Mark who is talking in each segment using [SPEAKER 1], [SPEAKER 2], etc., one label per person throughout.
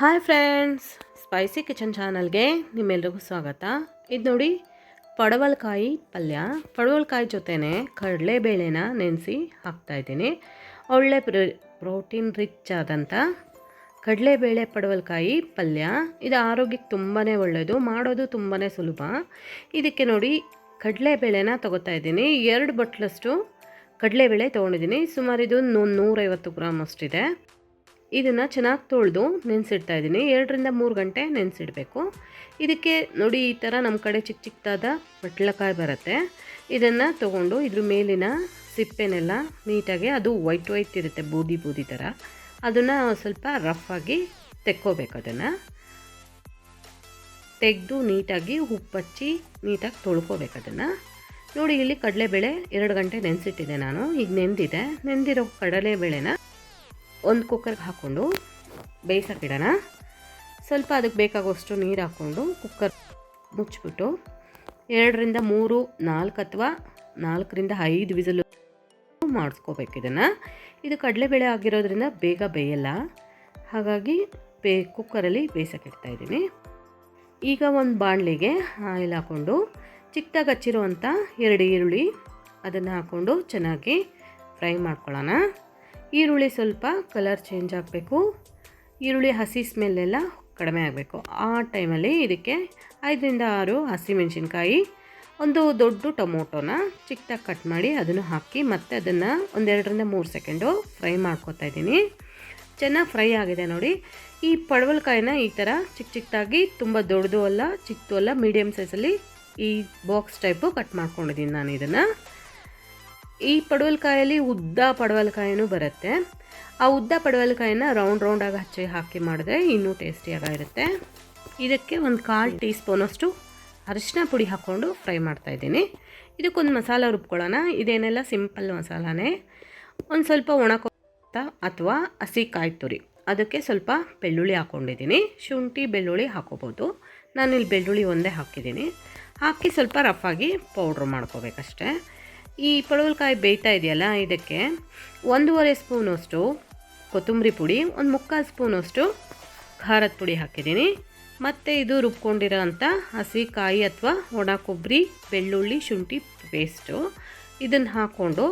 [SPEAKER 1] Hi friends spicy kitchen ಚಾನಲ್ಗೆ ನಿಮ್ಮೆಲ್ರಿಗೂ ಸ್ವಾಗತ. ಇದು ನೋಡಿ ಪಡವಲಕಾಯಿ ಪಲ್ಯ. ಪಡವಲಕಾಯಿ ಜೊತೆನೆ ಕಡಲೆಬೇಳೆನ ನೆನೆಸಿ ಹಾಕ್ತಾಯಿದ್ದೀನಿ ಒಳ್ಳೆ ಪ್ರೋಟೀನ್ ರಿಚ್ ಆದಂಥ ಕಡಲೆಬೇಳೆ ಪಡವಲಕಾಯಿ ಪಲ್ಯ. ಇದು ಆರೋಗ್ಯಕ್ಕೆ ತುಂಬಾ ಒಳ್ಳೆಯದು ಮಾಡೋದು ತುಂಬಾ ಸುಲಭ. ಇದಕ್ಕೆ ನೋಡಿ ಕಡಲೆಬೇಳೆನ ತೊಗೋತಾ ಇದ್ದೀನಿ. ಎರಡು ಬಟ್ಲಷ್ಟು ಕಡಲೆಬೇಳೆ ತೊಗೊಂಡಿದ್ದೀನಿ. ಸುಮಾರು ಇದು ನೂರೈವತ್ತು ಗ್ರಾಮ್ ಅಷ್ಟಿದೆ. ಇದನ್ನು ಚೆನ್ನಾಗಿ ತೊಳೆದು ನೆನೆಸಿಡ್ತಾ ಇದ್ದೀನಿ. ಎರಡರಿಂದ ಮೂರು ಗಂಟೆ ನೆನೆಸಿಡಬೇಕು. ಇದಕ್ಕೆ ನೋಡಿ ಈ ಥರ ನಮ್ಮ ಕಡೆ ಚಿಕ್ಕ ಚಿಕ್ಕದಾದ ಬಟ್ಲಕಾಯಿ ಬರುತ್ತೆ. ಇದನ್ನು ತೊಗೊಂಡು ಇದ್ರ ಮೇಲಿನ ಸಿಪ್ಪೆನೆಲ್ಲ ನೀಟಾಗಿ ಅದು ವೈಟ್ ವೈಟ್ ಇರುತ್ತೆ, ಬೂದಿ ಬೂದಿ ಥರ ಅದನ್ನು ಸ್ವಲ್ಪ ರಫ್ ಆಗಿ ತೆಕ್ಕೋಬೇಕು ಅದನ್ನು. ತೆಗೆದು ನೀಟಾಗಿ ಉಪ್ಪಚ್ಚಿ ನೀಟಾಗಿ ತೊಳ್ಕೋಬೇಕು ಅದನ್ನು. ನೋಡಿ ಇಲ್ಲಿ ಕಡಲೆಬೇಳೆ ಎರಡು ಗಂಟೆ ನೆನೆಸಿಟ್ಟಿದೆ ನಾನು. ಈಗ ನೆಂದಿದೆ. ನೆಂದಿರೋ ಕಡಲೆಬೇಳೆನ ಒಂದು ಕುಕ್ಕರ್ಗೆ ಹಾಕ್ಕೊಂಡು ಬೇಯಿಸೋಕ್ಕಿಡೋಣ ಸ್ವಲ್ಪ ಅದಕ್ಕೆ ಬೇಕಾಗುವಷ್ಟು ನೀರು ಹಾಕ್ಕೊಂಡು ಕುಕ್ಕರ್ ಮುಚ್ಚಿಬಿಟ್ಟು ಎರಡರಿಂದ ಮೂರು, ನಾಲ್ಕು ಅಥವಾ ನಾಲ್ಕರಿಂದ ಐದು ವಿಸಲು ಮಾಡಿಸ್ಕೋಬೇಕು ಇದನ್ನು. ಇದು ಕಡಲೆಬೇಳೆ ಆಗಿರೋದ್ರಿಂದ ಬೇಗ ಬೇಯಲ್ಲ. ಹಾಗಾಗಿ ಬೇ ಕುಕ್ಕರಲ್ಲಿ ಇದ್ದೀನಿ. ಈಗ ಒಂದು ಬಾಣಲಿಗೆ ಆಯಿಲ್ ಹಾಕ್ಕೊಂಡು ಚಿಕ್ಕದಾಗಿ ಹಚ್ಚಿರುವಂಥ ಎರಡು ಈರುಳ್ಳಿ ಅದನ್ನು ಹಾಕ್ಕೊಂಡು ಚೆನ್ನಾಗಿ ಫ್ರೈ ಮಾಡ್ಕೊಳ್ಳೋಣ. ಈರುಳ್ಳಿ ಸ್ವಲ್ಪ ಕಲರ್ ಚೇಂಜ್ ಆಗಬೇಕು. ಈರುಳ್ಳಿ ಹಸಿ ಸ್ಮೆಲ್ಲೆಲ್ಲ ಕಡಿಮೆ ಆಗಬೇಕು. ಆ ಟೈಮಲ್ಲಿ ಇದಕ್ಕೆ ಐದರಿಂದ ಆರು ಹಸಿಮೆಣ್ಸಿನ್ಕಾಯಿ ಒಂದು ದೊಡ್ಡ ಟೊಮೊಟೊನ ಚಿಕ್ಕದಾಗಿ ಕಟ್ ಮಾಡಿ ಅದನ್ನು ಹಾಕಿ ಮತ್ತು ಅದನ್ನು ಒಂದೆರಡರಿಂದ ಮೂರು ಸೆಕೆಂಡು ಫ್ರೈ ಮಾಡ್ಕೊತಾ ಇದ್ದೀನಿ. ಚೆನ್ನಾಗಿ ಫ್ರೈ ಆಗಿದೆ ನೋಡಿ. ಈ ಪಡವಲಕಾಯಿನ ಈ ಥರ ಚಿಕ್ಕ ಚಿಕ್ಕದಾಗಿ ತುಂಬ ದೊಡ್ಡದು ಅಲ್ಲ ಚಿಕ್ಕದು ಅಲ್ಲ ಮೀಡಿಯಮ್ ಸೈಜಲ್ಲಿ ಈ ಬಾಕ್ಸ್ ಟೈಪು ಕಟ್ ಮಾಡ್ಕೊಂಡಿದ್ದೀನಿ ನಾನು ಇದನ್ನು. ಈ ಪಡವಲಕಾಯಲ್ಲಿ ಉದ್ದ ಪಡವಲಕಾಯಿನೂ ಬರುತ್ತೆ. ಆ ಉದ್ದ ಪಡವಲಕಾಯಿನ ರೌಂಡ್ ರೌಂಡಾಗಿ ಹಚ್ಚಿ ಹಾಕಿ ಮಾಡಿದ್ರೆ ಇನ್ನೂ ಟೇಸ್ಟಿಯಾಗಿರುತ್ತೆ ಇದಕ್ಕೆ ಒಂದು ಕಾಲು ಟೀ ಸ್ಪೂನಷ್ಟು ಅರಿಶಿನ ಪುಡಿ ಹಾಕ್ಕೊಂಡು ಫ್ರೈ ಮಾಡ್ತಾಯಿದ್ದೀನಿ ಇದಕ್ಕೊಂದು ಮಸಾಲ ರುಬ್ಕೊಳ್ಳೋಣ. ಇದೇನೆಲ್ಲ ಸಿಂಪಲ್ ಮಸಾಲಾನೇ. ಒಂದು ಸ್ವಲ್ಪ ಒಣಕೊತ್ತ ಅಥವಾ ಹಸಿ ಕಾಯಿ ತುರಿ. ಅದಕ್ಕೆ ಸ್ವಲ್ಪ ಬೆಳ್ಳುಳ್ಳಿ ಹಾಕ್ಕೊಂಡಿದ್ದೀನಿ ಶುಂಠಿ, ಬೆಳ್ಳುಳ್ಳಿ ಹಾಕೋಬೋದು. ನಾನಿಲ್ಲಿ ಬೆಳ್ಳುಳ್ಳಿ ಒಂದೇ ಹಾಕಿದ್ದೀನಿ. ಹಾಕಿ ಸ್ವಲ್ಪ ರಫ್ ಆಗಿ ಪೌಡ್ರ್ ಮಾಡ್ಕೋಬೇಕಷ್ಟೇ. ಈ ಪಡವಲಕಾಯಿ ಬೇಯ್ತಾ ಇದೆಯಲ್ಲ ಇದಕ್ಕೆ ಒಂದೂವರೆ ಸ್ಪೂನಷ್ಟು ಕೊತ್ತಂಬರಿ ಪುಡಿ, ಒಂದು ಮುಕ್ಕಾಲು ಸ್ಪೂನಷ್ಟು ಖಾರದ ಪುಡಿ ಹಾಕಿದ್ದೀನಿ. ಮತ್ತು ಇದು ರುಬ್ಕೊಂಡಿರೋ ಅಂಥ ಹಸಿ ಕಾಯಿ ಅಥವಾ ಒಣ ಕೊಬ್ಬರಿ, ಬೆಳ್ಳುಳ್ಳಿ, ಶುಂಠಿ ಪೇಸ್ಟು ಇದನ್ನು ಹಾಕ್ಕೊಂಡು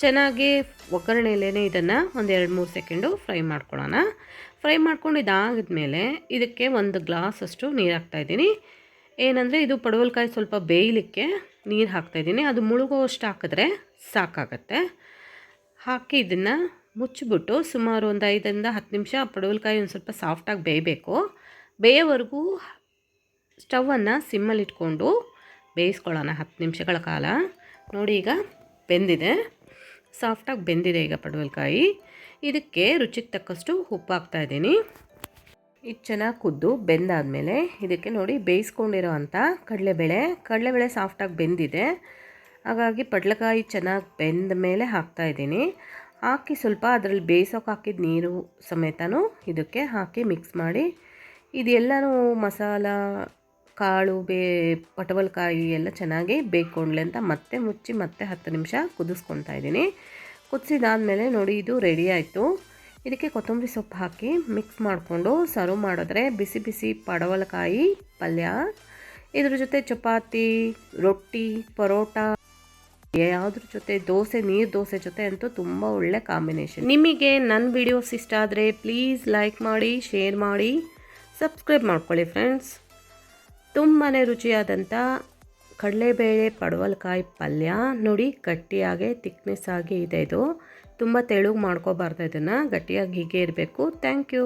[SPEAKER 1] ಚೆನ್ನಾಗಿ ಒಗ್ಗರಣೆಯಲ್ಲೇ ಇದನ್ನು ಒಂದು ಎರಡು ಮೂರು ಸೆಕೆಂಡು ಫ್ರೈ ಮಾಡ್ಕೊಳ್ಳೋಣ. ಫ್ರೈ ಮಾಡ್ಕೊಂಡು ಇದಾಗಿದ್ಮೇಲೆ ಇದಕ್ಕೆ ಒಂದು ಗ್ಲಾಸಷ್ಟು ನೀರು ಹಾಕ್ತಾಯಿದ್ದೀನಿ ಏನಂದರೆ ಇದು ಪಡವಲಕಾಯಿ ಸ್ವಲ್ಪ ಬೇಯಲಿಕ್ಕೆ ನೀರು ಹಾಕ್ತಾಯಿದ್ದೀನಿ ಅದು ಮುಳುಗುವಷ್ಟು ಹಾಕಿದ್ರೆ ಸಾಕಾಗತ್ತೆ. ಹಾಕಿ ಇದನ್ನು ಮುಚ್ಚಿಬಿಟ್ಟು ಸುಮಾರು ಒಂದು ಐದರಿಂದ ಹತ್ತು ನಿಮಿಷ ಪಡವಲಕಾಯಿ ಒಂದು ಸ್ವಲ್ಪ ಸಾಫ್ಟಾಗಿ ಬೇಯಬೇಕು. ಬೇಯೋವರೆಗೂ ಸ್ಟವನ್ನು ಸಿಮ್ಮಲ್ಲಿ ಇಟ್ಕೊಂಡು ಬೇಯಿಸ್ಕೊಳ್ಳೋಣ ಹತ್ತು ನಿಮಿಷಗಳ ಕಾಲ. ನೋಡಿ ಈಗ ಬೆಂದಿದೆ. ಸಾಫ್ಟಾಗಿ ಬೆಂದಿದೆ ಈಗ ಪಡವಲಕಾಯಿ. ಇದಕ್ಕೆ ರುಚಿಗೆ ತಕ್ಕಷ್ಟು ಉಪ್ಪು ಹಾಕ್ತಾಯಿದ್ದೀನಿ ಇದು ಚೆನ್ನಾಗಿ ಕುದ್ದು, ಬೆಂದಾದಮೇಲೆ ಇದಕ್ಕೆ ನೋಡಿ ಬೇಯಿಸ್ಕೊಂಡಿರೋ ಅಂಥ ಕಡಲೆಬೇಳೆ. ಕಡಲೆಬೇಳೆ ಸಾಫ್ಟಾಗಿ ಬೆಂದಿದೆ. ಹಾಗಾಗಿ ಪಡ್ಲಕಾಯಿ ಚೆನ್ನಾಗಿ ಬೆಂದ ಮೇಲೆ ಹಾಕ್ತಾಯಿದ್ದೀನಿ ಹಾಕಿ ಸ್ವಲ್ಪ ಅದರಲ್ಲಿ ಬೇಯಿಸೋಕೆ ಹಾಕಿದ ನೀರು ಸಮೇತನೂ ಇದಕ್ಕೆ ಹಾಕಿ ಮಿಕ್ಸ್ ಮಾಡಿ ಇದೆಲ್ಲನೂ ಮಸಾಲ, ಕಾಳು, ಬೇ, ಪಟವಲ್ಕಾಯಿ ಎಲ್ಲ ಚೆನ್ನಾಗಿ ಬೇಯ್ಕೊಂಡ್ಲೆ ಅಂತ ಮತ್ತೆ ಮುಚ್ಚಿ ಮತ್ತೆ ಹತ್ತು ನಿಮಿಷ ಕುದಿಸ್ಕೊತಾ ಇದ್ದೀನಿ. ಕುದಿಸಿದಾದಮೇಲೆ ನೋಡಿ ಇದು ರೆಡಿ ಆಯಿತು. ಇದಕ್ಕೆ ಕೊತ್ತಂಬರಿ ಸೊಪ್ಪು ಹಾಕಿ ಮಿಕ್ಸ್ ಮಾಡಿಕೊಂಡು ಸರ್ವ್ ಮಾಡಿದ್ರೆ ಬಿಸಿ ಬಿಸಿ ಪಡವಲಕಾಯಿ ಪಲ್ಯ. ಇದ್ರ ಜೊತೆ ಚಪಾತಿ, ರೊಟ್ಟಿ, ಪರೋಟ, ಯಾವುದ್ರ ಜೊತೆ ದೋಸೆ, ನೀರು ದೋಸೆ ಜೊತೆ ಅಂತೂ ತುಂಬ ಒಳ್ಳೆ ಕಾಂಬಿನೇಷನ್ ನಿಮಗೆ ನನ್ನ ವಿಡಿಯೋಸ್ ಇಷ್ಟ ಆದರೆ ಪ್ಲೀಸ್ ಲೈಕ್ ಮಾಡಿ ಶೇರ್ ಮಾಡಿ ಸಬ್ಸ್ಕ್ರೈಬ್ ಮಾಡ್ಕೊಳ್ಳಿ ಫ್ರೆಂಡ್ಸ್ ತುಂಬಾ ರುಚಿಯಾದಂಥ ಕಡಲೆಬೇಳೆ ಪಡವಲಕಾಯಿ ಪಲ್ಯ. ನೋಡಿ ಗಟ್ಟಿಯಾಗೆ ತಿಕ್ನೆಸ್ ಆಗಿ ಇದೆ ಇದು. ತುಂಬ ತೆಳುಗೆ ಮಾಡ್ಕೋಬಾರ್ದು ಇದನ್ನು. ಗಟ್ಟಿಯಾಗಿ ಹೀಗೆ ಇರಬೇಕು. Thank you